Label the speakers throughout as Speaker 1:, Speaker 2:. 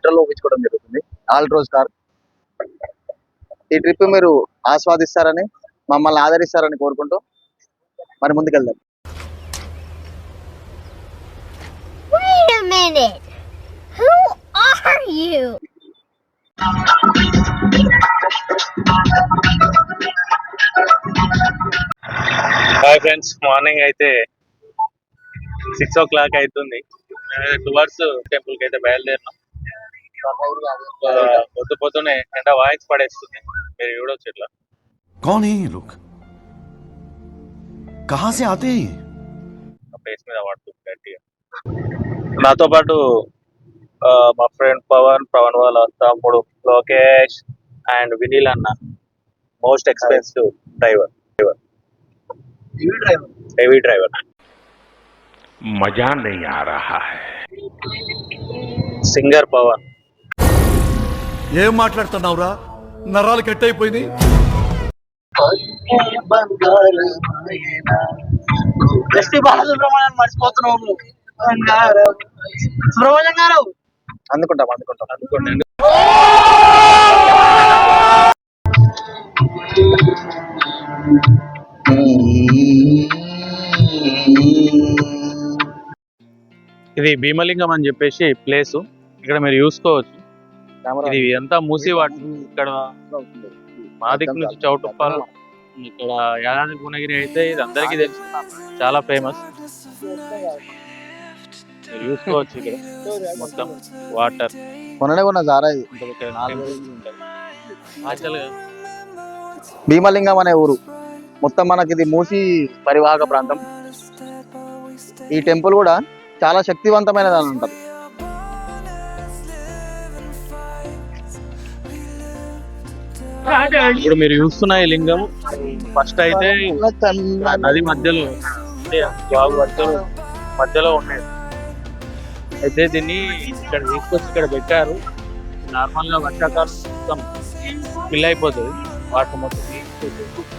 Speaker 1: Petrol ఊపించుకోవడం జరుగుతుంది. Altroz car. ఈ trip మీరు ఆస్వాదిస్తారని మమ్మల్ని ఆదరిస్తారని కోరుకుంటూ మరి ముందుకెళ్దాం?
Speaker 2: హాయ్ ఫ్రెండ్స్ మార్నింగ్ అయితే సిక్స్ ఓ క్లాక్ అవుతుంది టువర్డ్స్ టెంపుల్కి అయితే బయలుదేరినాం. పొద్దు పొద్దునే ఎండ వాయిస్ పడేస్తుంది మీరు చూడొచ్చు ఇట్లా
Speaker 3: कौन है ये लोग कहां से आते हैं ये
Speaker 2: ఫేస్ మీద పడుతుంది గట్టిగా నాతో పాటు ఆ, మా ఫ్రెండ్ పవన్ పవన్ వాళ్ళ తమ్ముడు లోకేష్ అండ్ వినీల్ అన్న most expensive driver driver heavy driver
Speaker 4: मजा नहीं आ रहा है
Speaker 2: సింగర్ పవన్
Speaker 3: ఏం మాట్లాడుతున్నావురా? నరాలు కట్ అయిపోయింది
Speaker 1: ఎస్పీ బాలసుబ్రహ్మణ్యం మర్చిపోతున్నావు సుబ్రహ్మణ్యం గారు. అందుకుంటాం అందుకుంటాం
Speaker 2: ఇది భీమలింగం అని చెప్పేసి ప్లేస్ ఇక్కడ మీరు చూసుకోవచ్చు ఇది ఎంత మూసి వాటి ఇక్కడ మా దిక్కు నుంచి చౌటుప్పాల ఇక్కడ యాదాద్రి భువనగిరి అయితే ఇది అందరికీ తెలుసు. చాలా ఫేమస్ చూసుకోవచ్చు ఇక్కడ. మొత్తం వాటర్.
Speaker 1: మొన్ననే కొన్న జారా ఇది? భీమలింగం అనే ఊరు. మొత్తం మనకి ఇది మూసి పరివాహక ప్రాంతం. ఈ టెంపుల్ కూడా చాలా శక్తివంతమైనది అని అంటారు.
Speaker 2: ఇప్పుడు మీరు చూస్తున్న ఈ లింగం ఫస్ట్ అయితే నది మధ్యలో బాగు మధ్యలో మధ్యలో ఉండేది అయితే దీన్ని ఇక్కడ తీసుకొచ్చి ఇక్కడ పెట్టారు. నార్మల్గా వర్షాకాలం మొత్తం ఫిల్ అయిపోతుంది. వాటర్ మొత్తం తీసుకొచ్చి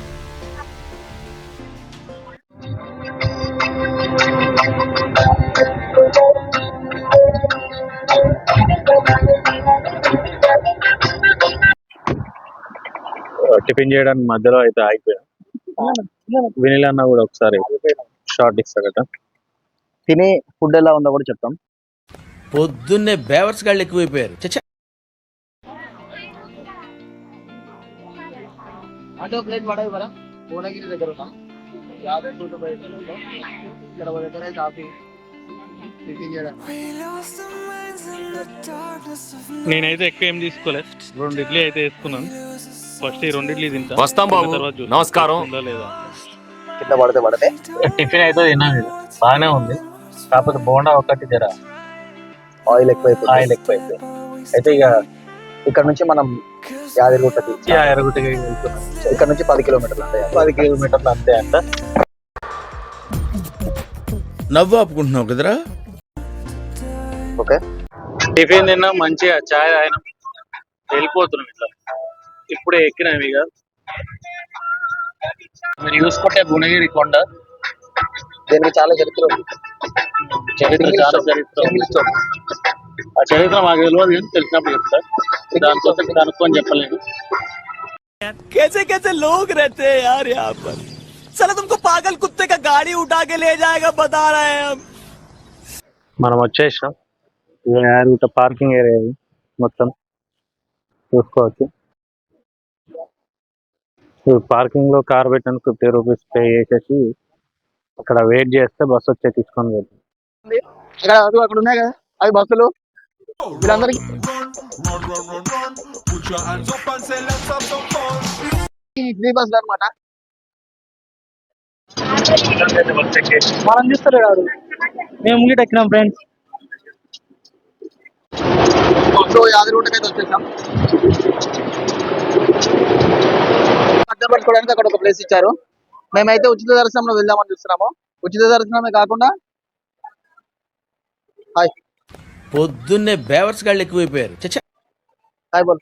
Speaker 2: టిఫిన్ చేయడానికి మధ్యలో అయితే ఆగిపోయాం. వినిల్ అన్న కూడా ఒకసారి షార్ట్ ఇస్తాడట
Speaker 1: తిని ఫుడ్ ఎలా ఉందో కూడా చెప్తాం.
Speaker 5: పొద్దున్నే బేవర్స్ గాళ్ళు ఎక్కువైపోయారు.
Speaker 1: అంటే ప్లేట్ పడవి కదా భువనగిరి దగ్గర ఉన్నాం. యాభై బయట దగ్గర చేయడానికి.
Speaker 2: నేనైతే ఎక్కువ ఏం తీసుకోలేదు. రెండు ఇడ్లీ అయితే వేసుకున్నాను. ఫస్ట్ ఈ తింటా.
Speaker 4: వస్తాం బాబు.
Speaker 2: తిన్న
Speaker 4: నమస్కారం.
Speaker 2: లేదా?
Speaker 1: కింద పడితే పడితే.
Speaker 2: టిఫిన్ అయితే తిన్నాను ఇది. బాగానే ఉంది. కాకపోతే బోండా ఒకటి జర
Speaker 1: ఆయిల్ ఎక్కువైపోతుంది
Speaker 2: ఆయిల్ ఎక్కువ అయిపోయింది అయితే ఇక
Speaker 1: ఇక్కడ నుంచి మనం యాదగిరిగుట్టకి
Speaker 2: ఈ ఎరగుటికి వెళ్తున్నాం.
Speaker 1: ఇక్కడ నుంచి పది కిలోమీటర్లు ఉంటాయి
Speaker 2: పది కిలోమీటర్లు అంతే అంట.
Speaker 5: నవ్వు ఆపుకుంటున్నావు కదరా?
Speaker 1: ఓకే.
Speaker 2: టిఫిన్ తిన్నా మంచిగా చాయ్ తాగినా. వెళ్ళిపోతున్నాం ఇట్లా. ఇప్పుడే ఎక్కినాం ఇక మీరు చూసుకుంటే భువనగిరి కొండ
Speaker 1: దీనికి చాలా చరిత్ర ఉంది
Speaker 2: చరిత్ర చాలా చరిత్ర ఉంది. ఆ చరిత్ర మాకు తెలియదు కానీ తెలిసినప్పుడు చెప్తా దానికోసం ఇది అనుకోని చెప్పలేను
Speaker 5: कैसे कैसे लोग रहते हैं यार यहाँ पर चलो तुमको पागल कुत्ते का गाड़ी उठा के ले जाएगा बता रहे हैं हम
Speaker 2: మనం వచ్చేసినాం ఇది పార్కింగ్ ఏరియా ఇది మొత్తం చూసుకోవచ్చు పార్కింగ్లో కార్ పెట్టడానికి ఫిఫ్టీ రూపీస్ పే చేసేసి అక్కడ వెయిట్ చేస్తే బస్ వచ్చే తీసుకొని వెళ్తాం.
Speaker 1: ఇక్కడ అక్కడ ఉన్నాయి కదా? అవి బస్సులు? వీళ్ళందరికీ ఫ్రీ బస్సులు అనమాట
Speaker 2: మనం చూస్తారు కాదు మేము గిట్ ఎక్కినాం ఫ్రెండ్స్
Speaker 1: సో యాదగిరిగుట్టకి వచ్చేసాం. అర్థం పట్టుకోవడానికి అక్కడ ఒక ప్లేస్ ఇచ్చారు. మేమైతే ఉచిత దర్శనంలో వెళ్దామని చూస్తున్నాము. ఉచిత దర్శనమే కాకుండా హాయ్
Speaker 5: పొద్దున్నే బేవర్స్ గాళ్ళు ఎక్కువైపోయారు.
Speaker 1: హాయ్ బోల్.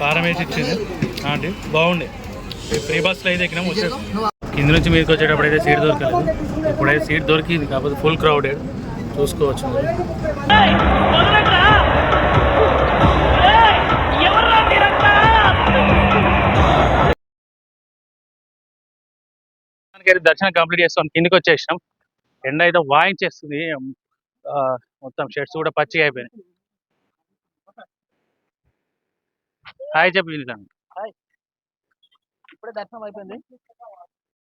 Speaker 2: కారం వేసి ఇచ్చింది అండి బాగుంది. ఫ్రీ బస్లో అయితే ఎక్కినాం వచ్చేసి. కింద నుంచి మీదకి వచ్చేటప్పుడు అయితే సీట్ దొరకలేదు. ఇప్పుడైతే సీట్ దొరికింది కాకపోతే ఫుల్ క్రౌడెడ్. చూసుకోవచ్చు దర్శనం కంప్లీట్ చేస్తాం కిందకి వచ్చేసినాం. ఎండ అయితే వాయించేస్తుంది మొత్తం షర్ట్స్ కూడా పచ్చిగా అయిపోయినాయి. హాయ్ చెప్పు వినితాను.
Speaker 1: ఇప్పుడే దర్శనం అయిపోయింది.